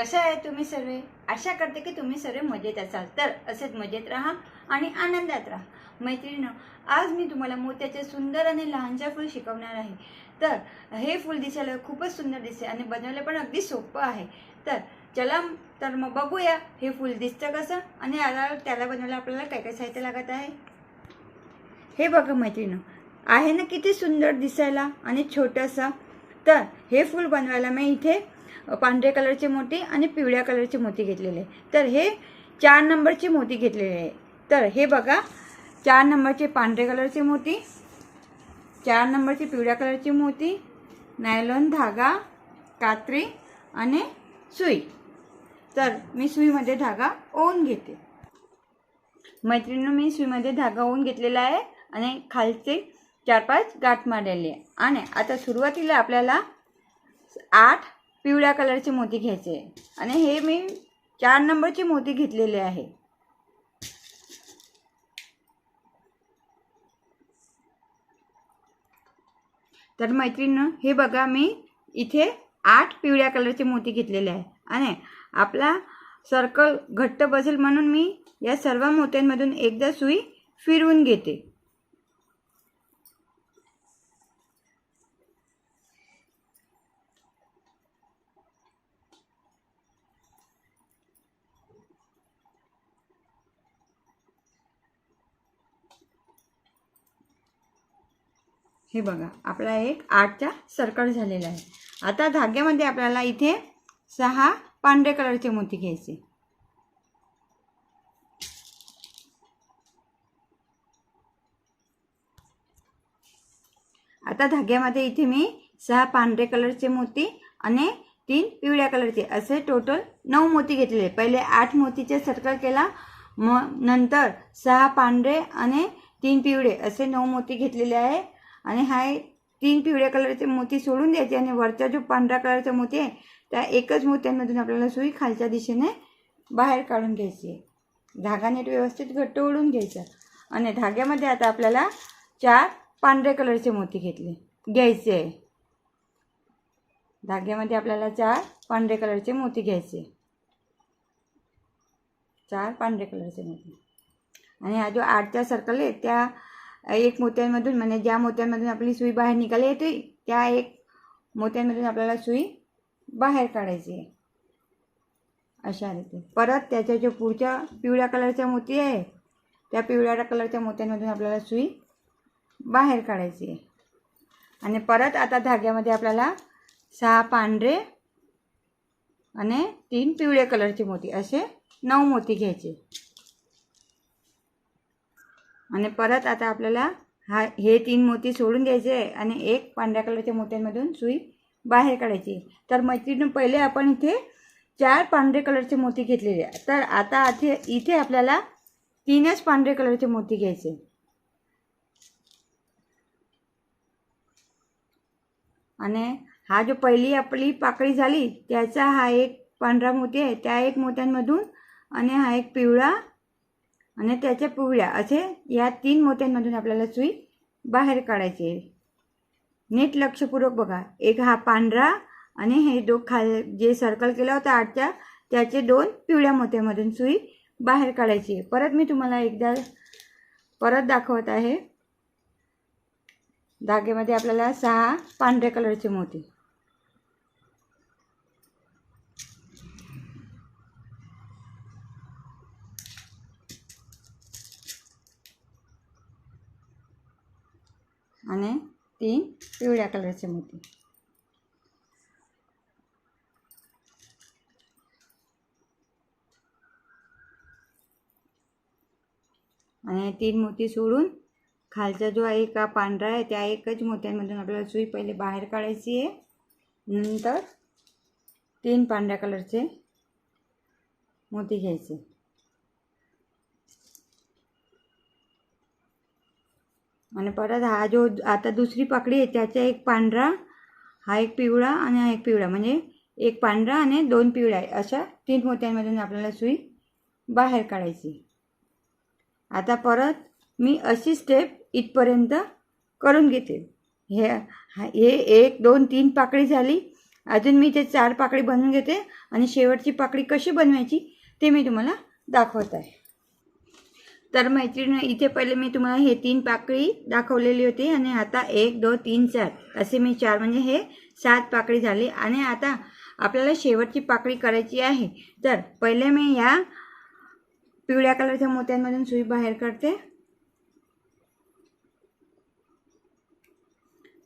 कसे आहे तुम्ही सर्व? आशा करते की तुम्ही सर्व मजेत असाल. तर असेच मजेत राहा आणि आनंदात राहा. मैत्रिणीनं आज मी तुम्हाला मोत्याचे सुंदर आणि लहानशा फूल शिकवणार आहे. तर हे फूल दिसायला खूपच सुंदर दिसते आणि बनवायला पण अगदी सोपं आहे. तर चला तर मग बघूया हे फूल दिसतं कसं आणि आता त्याला बनवायला आपल्याला काय काय साहित्य लागत आहे? हे बघा मैत्रिणं आहे ना किती सुंदर दिसायला आणि छोटंसं. तर हे फूल बनवायला मी इथे पांढऱ्या कलरचे मोती आणि पिवळ्या कलरचे मोती घेतलेले आहे. तर हे चार नंबरचे मोती घेतलेले आहे. तर हे बघा चार नंबरचे पांढरे कलरचे मोती चार नंबरचे पिवळ्या कलरची मोती नायलॉन धागा कात्री आणि सुई. तर मी सुईमध्ये धागा ओवून घेते. मैत्रिणीनं मी सुईमध्ये धागा ओवून घेतलेला आहे आणि खालचे चार पाच गाठ मारलेली आहे. आणि आता सुरुवातीला आपल्याला आठ पिवळ्या कलरचे मोती घ्यायचे. आणि हे मी चार नंबरचे मोती घेतलेले आहे. तर मैत्रिणीनं हे बघा मी इथे आठ पिवळ्या कलरचे मोती घेतलेले आहे आणि आपला सर्कल घट्ट बसेल म्हणून मी या सर्व मोत्यांमधून एकदा सुई फिरवून घेते. हे बघा आपला एक आठचा सर्कल झालेला आहे. आता धाग्यामध्ये आपल्याला इथे सहा पांढऱ्या कलरचे मोती घ्यायचे. आता धाग्यामध्ये इथे मी सहा पांढरे कलरचे मोती आणि तीन पिवळ्या कलरचे असे टोटल नऊ मोती घेतलेले पहिले आठ मोतीचे सर्कल केला मग नंतर सहा पांढरे आणि तीन पिवळे असे नऊ मोती घेतलेले आहे. आणि हा तीन पिवळ्या कलरचे मोती सोडून द्यायचे आणि वरचा जो पांढरा कलरचा मोती आहे त्या एकच मोत्यांमधून आपल्याला सुई खालच्या दिशेने बाहेर काढून घ्यायची आहे. धागा नीट व्यवस्थित घट्ट ओढून घ्यायचा. आणि धाग्यामध्ये आता आपल्याला चार पांढरे कलरचे मोती घेतले घ्यायचे आहे. धाग्यामध्ये आपल्याला चार पांढरे कलरचे मोती घ्यायचे चार पांढरे कलरचे मोती. आणि हा जो आठचा सर्कल आहे त्या एक मोत्यांमधून म्हणजे ज्या मोत्यांमधून आपली सुई बाहेर निघाली येते त्या एक मोत्यांमधून आपल्याला सुई बाहेर काढायची आहे. अशा रीते. परत त्याच्या जो पुढच्या पिवळ्या कलरच्या मोती आहे त्या पिवळ्या कलरच्या मोत्यांमधून आपल्याला सुई बाहेर काढायची आहे. आणि परत आता धाग्यामध्ये आपल्याला सहा पांढरे आणि तीन पिवळे कलरचे मोती असे नऊ मोती घ्यायचे. आणि परत आता आपल्याला हा हे तीन मोती सोडून द्यायचे आणि एक पांढऱ्या कलरच्या मोत्यांमधून सुई बाहेर काढायची तर मैत्रीण पहिले आपण इथे चार पांढरे कलरचे मोती घेतलेले आहे तर आता इथे इथे आपल्याला तीनच पांढरे कलरचे मोती घ्यायचे आणि हा जो पहिली आपली पाकळी झाली त्याचा हा एक पांढरा मोती आहे. त्या एक मोत्यांमधून आणि हा एक पिवळा आणि त्याच्या पुवळ्या असे या तीन मोत्यांमधून आपल्याला सुई बाहेर काढायची आहे. नीट लक्षपूर्वक बघा. एक हा पांढरा आणि हे दो खाल जे सर्कल केला होता आठच्या त्याचे दोन पिवळ्या मोत्यामधून सुई बाहेर काढायची आहे. परत मी तुम्हाला एकदा परत दाखवत आहे. धागेमध्ये आपल्याला सहा पांढऱ्या कलरचे मोती. आणि तीन पिवळ्या कलरचे मोती. आणि तीन मोती सोडून खालचा जो आहे का पांढरा आहे त्या एकच मोत्यांमधून आपल्याला सुई पहिले बाहेर काढायची आहे. नंतर तीन पांढऱ्या कलरचे मोती घ्यायचे. आणि परत हा जो आता दुसरी पाकळी आहे त्याचा एक पांढरा हा एक पिवळा आणि हा एक पिवळा. म्हणजे एक पांढरा आणि दोन पिवळ्या अशा तीन मोत्यांमधून आपल्याला सुई बाहेर काढायची. आता परत मी अशी स्टेप इथपर्यंत करून घेते. हे हे एक दोन तीन पाकळी झाली. अजून मी ते चार पाकळी बनवून घेते. आणि शेवटची पाकळी कशी बनवायची ते मी तुम्हाला दाखवत आहे. तर मैत्रिणी इथे पहिले मी तुम्हाला हे तीन पाकळी दाखवलेली होती आणि आता एक दोन तीन चार. असे मी चार म्हणजे हे सात पाकळी झाली. आणि आता आपल्याला शेवटची पाकळी करायची आहे. तर पहिले मी या पिवळ्या कलरच्या मोत्यांमधून सुई बाहेर काढते.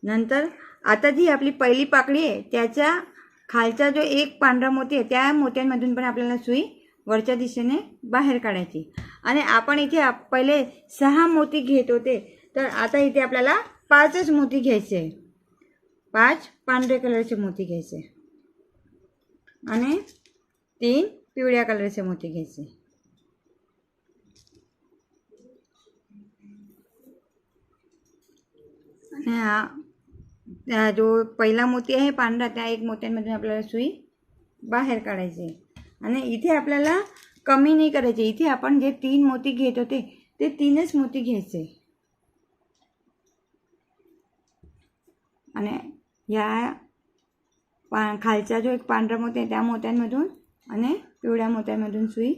नंतर आता जी आपली पहिली पाकळी आहे त्याच्या खालचा जो एक पांढरा मोती आहे त्या मोत्यांमधून पण आपल्याला सुई वरच्या दिशेने बाहेर काढायची. आणि आपण इथे आप- पहिले सहा मोती घेत होते. तर आता इथे आपल्याला पाचच मोती घ्यायचे आहे. पाच पांढरे कलरचे मोती घ्यायचे. आणि तीन पिवळ्या कलरचे मोती घ्यायचे. आणि हा जो पहिला मोती आहे पांढरा त्या एक मोत्यांमधून आपल्याला सुई बाहेर काढायची आणि इथे आपल्याला कमी नाही करायचे. इथे आपण जे तीन मोती घेत होते ते तीनच मोती घ्यायचे. आणि ह्या पा खालचा जो एक पांढरा मोती आहे त्या मोत्यांमधून आणि पिवळ्या मोत्यांमधून सुई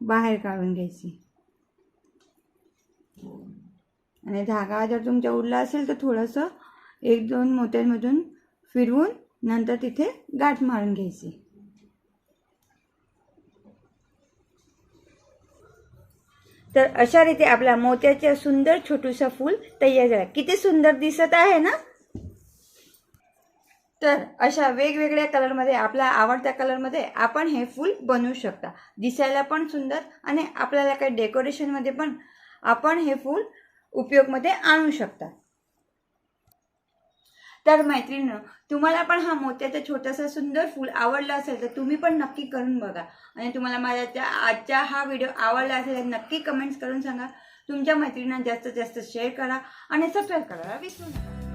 बाहेर काढून घ्यायची. आणि धागा जर तुमच्या उरला असेल तर थोडंसं एक दोन मोत्यांमधून फिरवून नंतर तिथे गाठ मारून घ्यायची. तर अशा रीते आपला मोत्याचा सुंदर छोटूसा फूल तयार झाला. किती सुंदर दिसत आहे ना? तर अशा वेगवेगळ्या कलरमध्ये आपल्या आवडत्या कलरमध्ये आपण हे फूल बनवू शकता. दिसायला पण सुंदर आणि आपल्याला काही डेकोरेशनमध्ये पण आपण हे फूल उपयोगमध्ये आणू शकता. तर मैत्रिणीनं तुम्हाला पण हा मोत्याचा छोटासा सुंदर फूल आवडला असेल तर तुम्ही पण नक्की करून बघा. आणि तुम्हाला माझ्या त्या आजचा हा व्हिडिओ आवडला असेल तर नक्की कमेंट्स करून सांगा. तुमच्या मैत्रिणींना जास्तीत जास्त शेअर करा आणि सबस्क्राईब करायला विसरू नका.